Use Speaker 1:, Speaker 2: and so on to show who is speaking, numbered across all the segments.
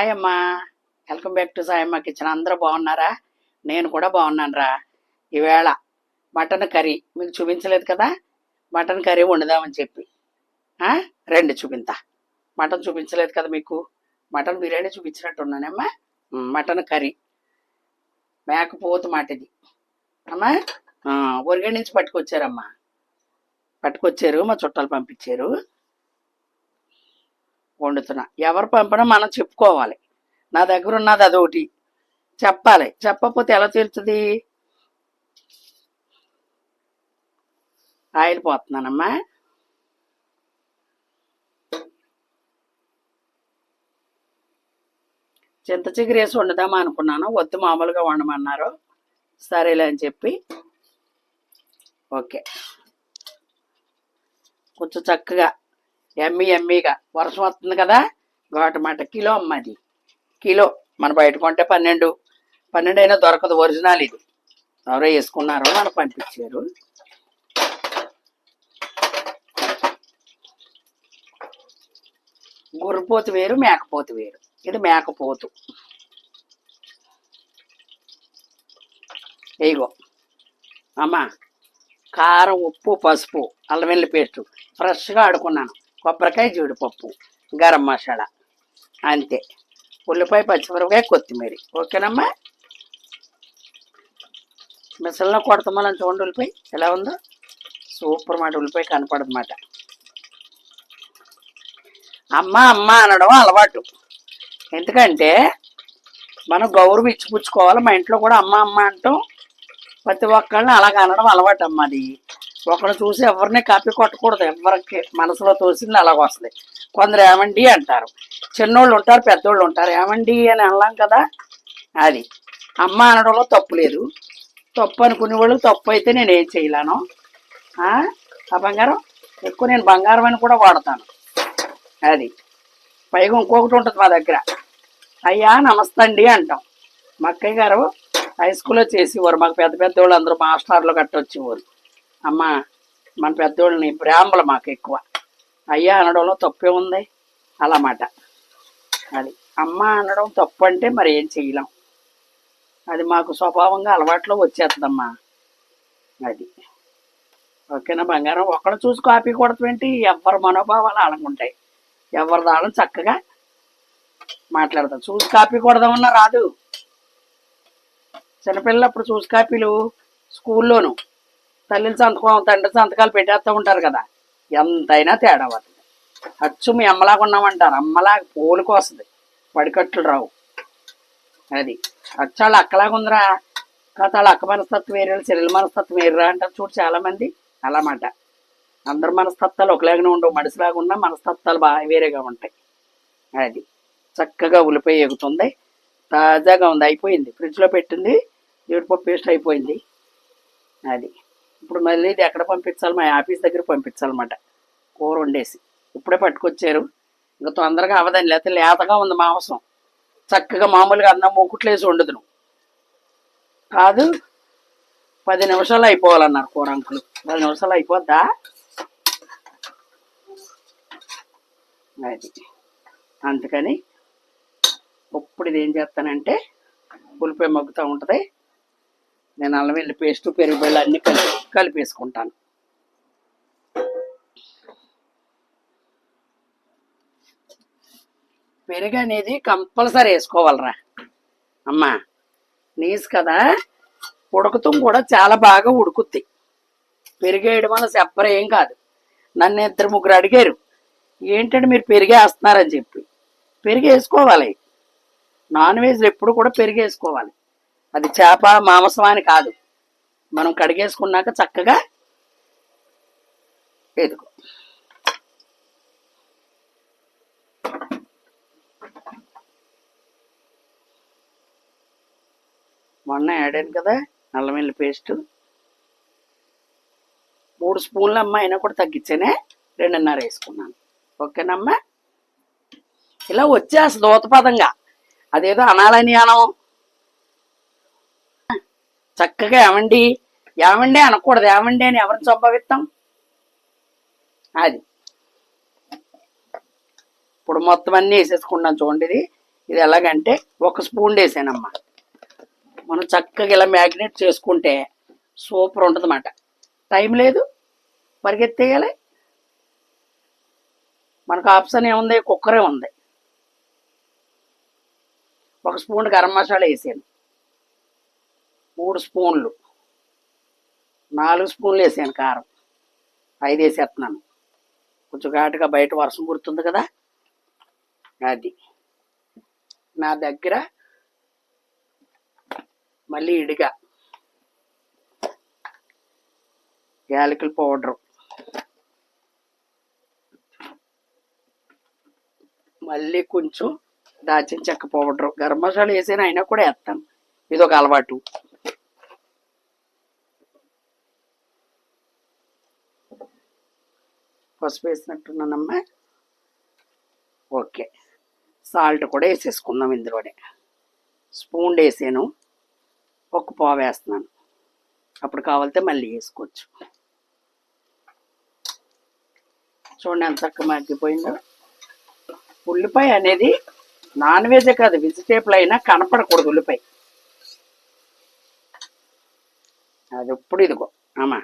Speaker 1: Hi అమ్మా welcome back to Sayamma kitchen. అందరూ బాగున్నారా? నేను కూడా బాగున్నాను రా ఈవేళ మటన్ కర్రీ. మీకు చూపించలేదు కదా? మటన్ కర్రీ వండుదామని చెప్పి. రెండు రండి చూపింతా మటన్ చూపించలేదు కదా మీకు? మటన్ బిర్యానీ చూపించినట్టున్నానమ్మా. Mutton curry. మేకపోతు మాట ఇది అమ్మా ఒరిగడి నుంచి పట్టుకొచ్చారమ్మా. పట్టుకొచ్చారు మా చుట్టాలు పంపించారు. వండుతున్నా. ఎవరు పంపినా మనం చెప్పుకోవాలి. నా దగ్గర ఉన్నది అదొకటి. చెప్పాలి. చెప్పకపోతే ఎలా తెలుస్తుంది ఆయిల్ పోతున్నానమ్మా చింత చిగురేసి వండుదామా అనుకున్నాను. వద్దు మామూలుగా వండమన్నారు. సరేలే అని చెప్పి. ఓకే. కొంచెం చక్కగా ఎమ్మి ఎమ్మిగా. వర్షం వస్తుంది కదా గోటమాట కిలో అమ్మది. కిలో. మన బయట కొంటే పన్నెండు. పన్నెండు అయినా దొరకదు ఒరిజినల్ ఇది. ఎవరో వేసుకున్నారో మనకు పంపించారు. గుర్రపోతు వేరు మేకపోతు వేరు. ఇది మేకపోతు. ఇగో. అమ్మా. కారం ఉప్పు పసుపు అల్లం వెల్లి పేస్టు. ఫ్రెష్గా ఆడుకున్నాను. కొబ్బరికాయ జీడిపప్పు గరం మసాలా అంతే. ఉల్లిపాయ పచ్చిమిరపకాయ కొత్తిమీర. ఓకేనమ్మా? మిసల్లో కొడతామని చూడండి ఉల్లిపాయ. ఎలా ఉందో? సూపర్ మాట. ఉల్లిపాయ కనపడదన్నమాట అమ్మ అమ్మ అనడం అలవాటు. ఎందుకంటే మనం గౌరవం ఇచ్చిపుచ్చుకోవాలి. మా ఇంట్లో కూడా అమ్మ అమ్మ అంటాం. ప్రతి ఒక్కళ్ళని అలాగ అనడం అలవాటు అమ్మ అది. ఒకళ్ళు చూసి ఎవరిని కాపీ కొట్టకూడదు ఎవరికి మనసులో తోసింది అలాగ వస్తుంది. కొందరు ఏమండి అంటారు. చిన్నోళ్ళు ఉంటారు పెద్దోళ్ళు ఉంటారు. ఏమండి అని అనలాం కదా? అది. అమ్మ అనడంలో తప్పు లేదు. తప్పు అనుకునే వాళ్ళు తప్పు అయితే నేను ఏం చేయలేను. ఆ? బంగారం? ఎక్కువ నేను బంగారం అని కూడా వాడతాను. అది. పైగా ఇంకొకటి ఉంటుంది మా దగ్గర. అయ్యా నమస్తే అండి అంటాం. మా అక్కయ్య గారు హై స్కూల్లో చేసేవారు. మాకు పెద్ద పెద్దోళ్ళు అందరూ మాస్టర్లు కట్టొచ్చేవారు. అమ్మ మన పెద్దోళ్ళని ప్రేమలు మాకు ఎక్కువ అయ్యా అనడంలో తప్పే ఉంది. అలా మాట అది అమ్మ అనడం తప్పు అంటే మరి ఏం చేయలేం. అది మాకు స్వభావంగా అలవాట్లో వచ్చేస్తుందమ్మా. అది. ఓకేనా బంగారం? ఒకళ్ళు చూసి కాపీ కొడతామేంటి ఎవరి మనోభావాలు ఆడకుంటాయి ఎవరి దాళ్ళని చక్కగా మాట్లాడతాం. చూసి కాపీ కొడదామన్నా రాదు. చిన్నపిల్లలు అప్పుడు చూసి కాపీలు స్కూల్లోనూ. తల్లిని సంతకం తండ్రి సంతకాలు పెట్టేస్తూ ఉంటారు కదా. ఎంతైనా తేడా పడుతుంది అచ్చు మీ అమ్మలాగా ఉన్నామంటారు. అమ్మలాగా పోలికి వస్తుంది. పడికట్లు రావు. అది. అచ్చాళ్ళు అక్కలాగా ఉందిరా. కాదు వాళ్ళ అక్క మనస్తత్వం వేరే చెల్లెల మనస్తత్వం వేరురా అంటారు చూడు చాలామంది. అలా మాట అందరి మనస్తత్వాలు ఒకలాగానే ఉండవు. మనిషిలాగా ఉన్నా మనస్తత్వాలు బాగా వేరేగా ఉంటాయి. అది. చక్కగా ఉల్లిపాయ ఎగుతుంది. తాజాగా ఉంది. అయిపోయింది. ఫ్రిడ్జ్లో పెట్టింది. జీడిపప్పు పేస్ట్ అయిపోయింది. అది. ఇప్పుడు మళ్ళీ ఇది ఎక్కడ పంపించాలి? మా ఆఫీస్ దగ్గర పంపించాలన్నమాట. కూర వండేసి. ఇప్పుడే పట్టుకొచ్చారు. ఇంకా తొందరగా అవదని లేకపోతే లేతగా ఉంది మాంసం. చక్కగా మామూలుగా అన్నం ముక్కుట్లేసి వండుదు కాదు పది నిమిషాలు అయిపోవాలన్నారు కూర అంకులు. పది నిమిషాలు అయిపోద్దా? అది. అందుకని ఇప్పుడు ఇది ఏం చేస్తానంటే ఉల్లిపాయ మగ్గుతూ ఉంటుంది. నేను అల్లం వెల్లి పేస్ట్ పెరుగు బెల్లం అన్నీ కలిపి కలిపేసుకుంటాను. పెరుగు అనేది కంపల్సరీ వేసుకోవాలరా. అమ్మా నీసు కదా? ఉడకతం కూడా చాలా బాగా ఉడుకుద్ది. పెరిగేయడం వల్ల చెప్పరేం కాదు. నన్ను ఇద్దరు ముగ్గురు అడిగారు ఏంటంటే మీరు పెరిగేస్తున్నారని చెప్పి? పెరిగేసుకోవాలి నాన్ వెజ్లో ఎప్పుడు కూడా పెరిగేసుకోవాలి అది చేప మాంసం అని కాదు. మనం కడిగేసుకున్నాక చక్కగా ఎదుగు మొన్న ఆడాను కదా నల్ల వెల్లి పేస్ట్. మూడు స్పూన్లు అమ్మ అయినా కూడా తగ్గించానే రెండున్నర వేసుకున్నాను. ఓకేనమ్మా? ఇలా వచ్చేస్తుంది దోతపదంగా అదేదో అనాలని అనం. చక్కగా ఏమండి? ఏమండి అనకూడదు. ఏమండి అని ఎవరిని సంభవిస్తాం? అది. ఇప్పుడు మొత్తం అన్నీ వేసేసుకున్నాను చూడండి ఇది. ఇది ఎలాగంటే ఒక స్పూన్ వేసానమ్మా. మనం చక్కగా ఇలా మ్యాగ్నేట్ చేసుకుంటే సూపర్ ఉంటుందన్నమాట. టైం లేదు. పరిగెత్తేయాలి. మనకు ఆప్షన్ ఏముంది? కుక్కరే ఉంది. ఒక స్పూన్ గరం మసాలా వేసాను. మూడు స్పూన్లు. నాలుగు స్పూన్లు వేసాను కారం. ఐదు వేసేస్తున్నాను. కొంచెం ఘాటుగా బయట వర్షం కుడుతుంది కదా? అది. నా దగ్గర మళ్ళీ ఇడిగా యాలకుల పౌడరు. మళ్ళీ కొంచెం దాచిన చెక్క పౌడరు. గరం మసాలా వేసాను అయినా కూడా వేస్తాను. ఇది ఒక అలవాటు. పసుపు వేసినట్టున్నానమ్మా. ఓకే. సాల్ట్ కూడా వేసేసుకుందాం ఇందులోనే. స్పూన్ వేసాను. ఒక పావు వేస్తున్నాను. అప్పుడు కావాలితే మళ్ళీ వేసుకోవచ్చు. చూడండి ఎంత చక్కగా మగ్గిపోయిందో. ఉల్లిపాయ అనేది నాన్ వెజ్ కాదు వెజిటేబుల్ అయినా కనపడకూడదు ఉల్లిపాయ. అది ఎప్పుడు ఇదిగో ఆమా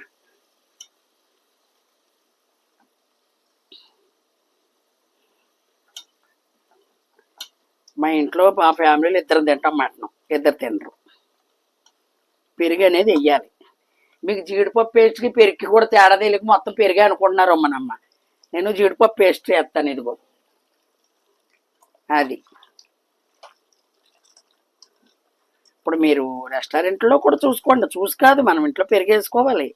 Speaker 1: మా ఇంట్లో మా ఫ్యామిలీలో ఇద్దరు తింటాం మటన్. ఇద్దరు తినరు. పెరుగు అనేది వెయ్యాలి. మీకు జీడిపప్పు పేస్ట్కి పెరుగు కూడా తేడా తెలియక మొత్తం పెరిగే అనుకుంటున్నారు అమ్మనమ్మ నేను జీడిపప్పు పేస్ట్ వేస్తాను ఇదిగో. అది. ఇప్పుడు మీరు రెస్టారెంట్లో కూడా చూసుకోండి. చూసి కాదు మనం ఇంట్లో పెరిగేసుకోవాలి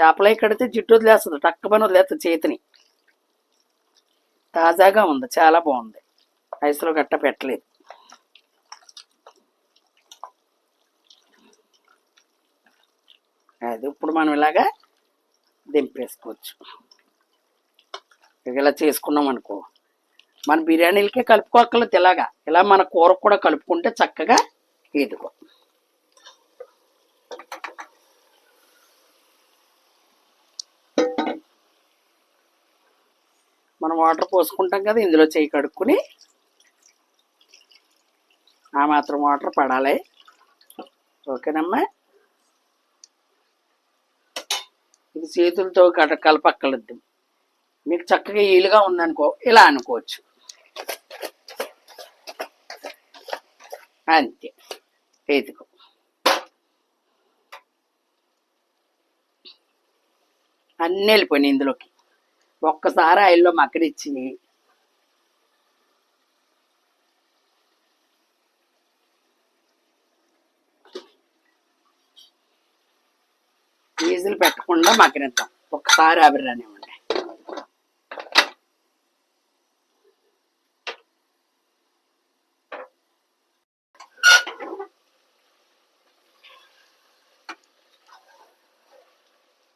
Speaker 1: చేపలు కడితే జిడ్డు వదిలేస్తుంది టక్క పని వదిలేస్తుంది చేతిని. తాజాగా ఉంది చాలా బాగుంది. ఐస్లో గట్ట పెట్టలేదు. అది ఇప్పుడు మనం ఇలాగా దింపేసుకోవచ్చు. ఇలా చేసుకున్నాం అనుకో. మన బిర్యానీలకే కలుపుకోక్కర్లేదు ఇలాగా. ఇలా మన కూర కూడా కలుపుకుంటే చక్కగా ఇదిగో. మనం వాటర్ పోసుకుంటాం కదా ఇందులో చేయి కడుక్కుని ఆ మాత్రం వాటర్ పడాలి. ఓకేనమ్మా? ఇది చేతులతో కట కలపక్కలద్దు. మీకు చక్కగా ఈలుగా ఉందనుకో ఇలా అనుకోవచ్చు. అంతే. ఎదుకో అన్నీ వెళ్ళిపోయినాయి ఇందులోకి. ఒక్కసారి ఆయిల్లో మక్కడిచ్చి పెట్టకుండా మగ్గనిద్దాం ఒక్కసారి ఆవిరనివ్వండి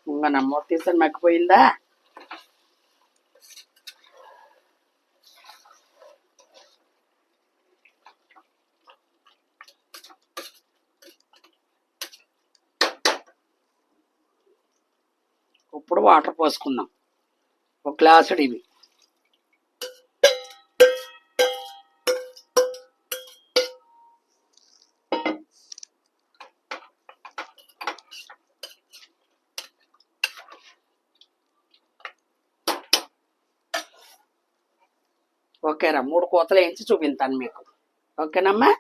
Speaker 1: ఇంకా నమ్మో తీసాను మగ్గిపోయిందా ఇప్పుడు వాటర్ పోసుకుందాం. ఒక గ్లాసుడు ఇవి. ఓకేరా మూడు కోతలు వేయించి చూపిస్తాను మీకు. ఓకేనమ్మా?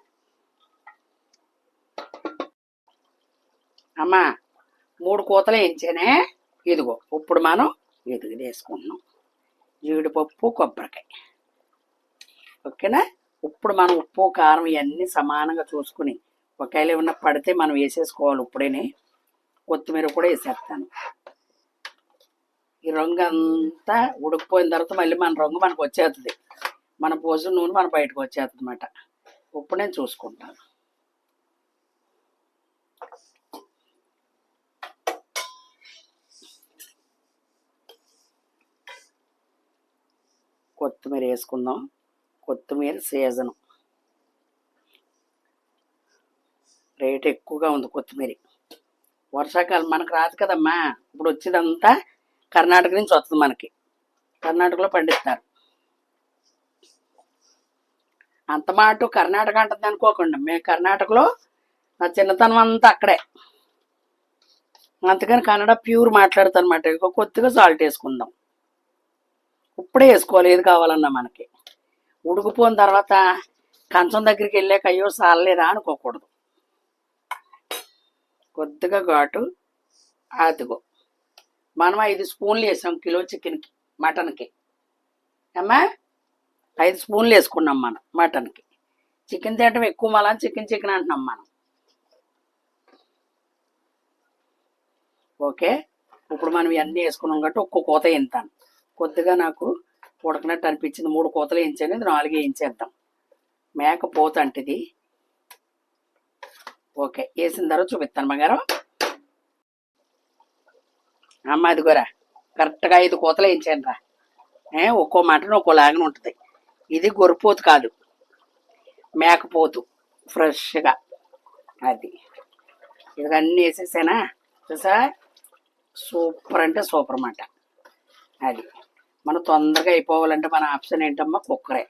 Speaker 1: అమ్మా మూడు కూతలు వేయించానే ఇదిగో ఇప్పుడు మనం ఇదిగి వేసుకుంటున్నాం. జీడిపప్పు కొబ్బరికాయ. ఓకేనా? ఇప్పుడు మనం ఉప్పు కారం ఇవన్నీ సమానంగా చూసుకుని ఒకవేళ ఏమన్నా పడితే మనం వేసేసుకోవాలి ఇప్పుడేనే. కొత్తిమీర కూడా వేసేస్తాను. ఈ రంగు అంతా ఉడికిపోయిన తర్వాత మళ్ళీ మన రంగు మనకు వచ్చేస్తుంది మన పోసిన నూనె మన బయటకు వచ్చేస్తుంది అనమాట ఇప్పుడు నేను చూసుకుంటాను. కొత్తిమీర వేసుకుందాం. కొత్తిమీర సీజను. రేట్ ఎక్కువగా ఉంది కొత్తిమీర. వర్షాకాలం మనకు రాదు కదమ్మా. ఇప్పుడు వచ్చేదంతా కర్ణాటక నుంచి వస్తుంది మనకి. కర్ణాటకలో పండిస్తారు. అంత మాట కర్ణాటక అంటుంది అనుకోకుండా. మేము కర్ణాటకలో నా చిన్నతనం అంతా అక్కడే. అందుకని కన్నడ ప్యూర్ మాట్లాడతాను అనమాట ఇంకో కొద్దిగా సాల్ట్ వేసుకుందాం. ఇప్పుడే వేసుకోవాలి. ఏది కావాలన్నా మనకి. ఉడికిపోయిన తర్వాత కంచం దగ్గరికి వెళ్ళాక అయ్యో సాలలేదా అనుకోకూడదు. కొద్దిగా ఘాటు అదిగో. మనం ఐదు స్పూన్లు వేసాం కిలో చికెన్కి మటన్కి. అమ్మా ఐదు స్పూన్లు వేసుకున్నాం మనం మటన్కి. చికెన్ తినటం ఎక్కువ మళ్ళా చికెన్ చికెన్ అంటున్నాం మనం. ఓకే? ఇప్పుడు మనం ఇవన్నీ వేసుకున్నాం కాబట్టి ఒక్క కోత ఇంతాను కొద్దిగా నాకు ఉడకనట్టు అనిపించింది. మూడు కోతలు వేయించాను. ఇది నాలుగు వేయించేద్దాం. మేక పోత అంటిది. ఓకే వేసిన తర్వాత చూపిస్తాను బంగారం అమ్మ అదిగోరా కరెక్ట్గా ఐదు కోతలు వేయించాను రా ఒక్కో మటన్ ఒక్కోలాగా ఉంటుంది. ఇది గొర్రెపోతు కాదు. మేకపోతు ఫ్రెష్గా. అది. ఇవన్నీ వేసేసానా? చూసా సూపర్ అంటే సూపర్ అన్నమాట అది. మనం తొందరగా అయిపోవాలంటే మన ఆప్షన్ ఏంటమ్మా? కుక్కరే.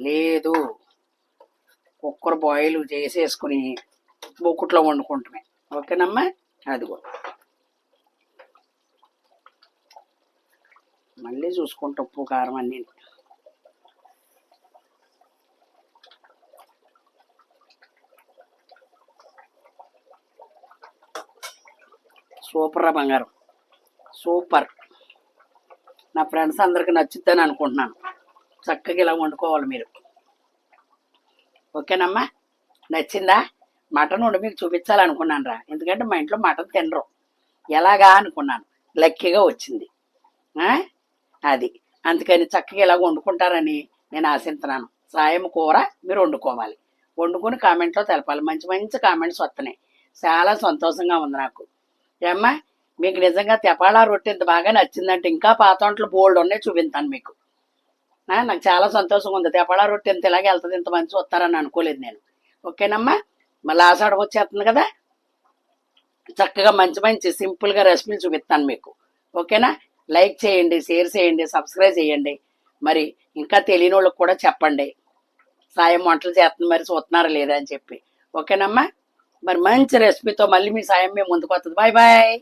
Speaker 1: లేదు. కుక్కర్ బాయిల్ చేసేసుకుని బొక్కుట్లో వండుకుంటున్నాయి. ఓకేనమ్మా? అదిగో. మళ్ళీ చూసుకుంటా ఉప్పు కారం అన్నీ. సూపర్ రా బంగారం. సూపర్. నా ఫ్రెండ్స్ అందరికి నచ్చుద్దని అనుకుంటున్నాను. చక్కగా ఇలా వండుకోవాలి మీరు. ఓకేనమ్మా? నచ్చిందా? మటన్ వండి మీకు చూపించాలనుకున్నాను రా. ఎందుకంటే మా ఇంట్లో మటన్ తినరు. ఎలాగా అనుకున్నాను. లక్కీగా వచ్చింది. అది. అందుకని చక్కగా ఇలా వండుకుంటారని నేను ఆశిస్తున్నాను సాయం కూర మీరు వండుకోవాలి. వండుకొని కామెంట్లో తెలపాలి. మంచి మంచి కామెంట్స్ వస్తున్నాయి. చాలా సంతోషంగా ఉంది నాకు. ఏమ్మా? మీకు నిజంగా తెపాళా రొట్టె ఇంత బాగా నచ్చిందంటే ఇంకా పాత వంటలు బోల్డ్ ఉన్నాయి చూపిస్తాను మీకు. నాకు చాలా సంతోషంగా ఉంది. తెపాళా రొట్టె ఇంత ఇలాగే వెళ్తుంది ఇంత మంచి వస్తారని అనుకోలేదు నేను. ఓకేనమ్మా? మళ్ళీ ఆషాఢం వచ్చేస్తుంది కదా? చక్కగా మంచి మంచి సింపుల్గా రెసిపీలు చూపిస్తాను మీకు. ఓకేనా? లైక్ చేయండి షేర్ చేయండి సబ్స్క్రైబ్ చేయండి. మరి ఇంకా తెలియని వాళ్ళకి కూడా చెప్పండి. సాయం వంటలు చేస్తుంది మరి చూస్తున్నారా లేదా అని చెప్పి. ఓకేనమ్మా? మరి మంచి రెసిపీతో మళ్ళీ మీ సాయం మేము ముందుకు వస్తుంది. Bye bye.